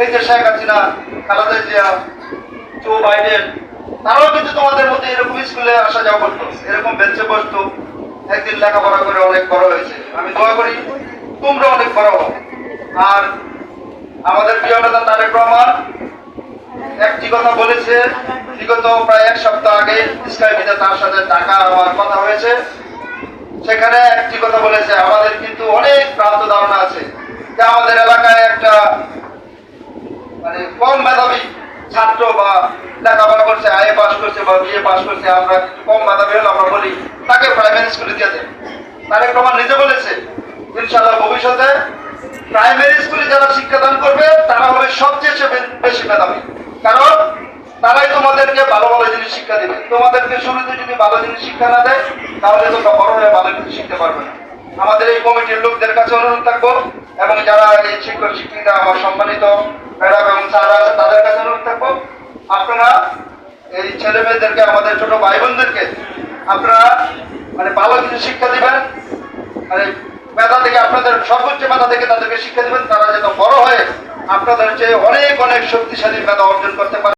এই যে Sheikh Hasina, Khaleda Zia, Joe Biden, তারাও কিন্তু তোমাদের মধ্যে এরকম স্কুলে আসা যাওয়া করতো। এরকম বেঞ্চে বসতো। একদিন লেখাপড়া করে অনেক বড় হয়েছে। আমি দোয়া করি, তোমরা অনেক বড় আর আমাদের প্রিয় নেতা তারেক রহমান, একটি কথা বলেছে, বিগত প্রায় এক সপ্তাহ আগে ইসলামীতে তার সাথে টাকা আমার কথা হয়েছে। সেখানে একটি কথা বলেছে, আমাদের কিন্তু অনেক প্রান্ত ধারণা আছে যে আমাদের এলাকায় একটা মানে কম মেধাবী ছাত্র বা লেখাপড়া করছে আইএ পাস করছে বা বিএ পাস করছে, আমরা কম মেধাবী হলে আমরা বলি, তাকে প্রাইমারি স্কুলে দিয়ে দেয় তারেক রহমান নিজে বলেছে, ইনশাআল্লাহ ভবিষ্যতে প্রাইমারি স্কুলে যারা শিক্ষাদান করবে, তারা হবে সবচেয়ে বেশি মেধাবী। কারণ তারাই তোমাদেরকে ভালো ভালো জিনিস শিক্ষা দেবে। তোমাদেরকে শুরুতে যদি ভালো জিনিস শিক্ষা না দেয়, তাহলে তোমরা বড় হয়ে ভালো কিছু শিখতে পারবে না। আমাদের এই কমিটির লোকদের কাছে অনুরোধ থাকব, এবং যারা এই শিক্ষক শিক্ষিকা আমার সম্মানিত ম্যাডাম এবং স্যাররা আছে তাদের কাছে অনুরোধ থাকব আপনারা এই ছেলে মেয়েদেরকে আমাদের ছোট ভাই বোনদেরকে আপনারা মানে ভালো কিছু শিক্ষা দিবেন। মানে মেধা থেকে আপনাদের, সর্বোচ্চ মেধা থেকে তাদেরকে শিক্ষা দিবেন। তারা যেন বড় হয়ে আপনাদের চেয়ে অনেক অনেক শক্তিশালী মেধা অর্জন করতে পারে।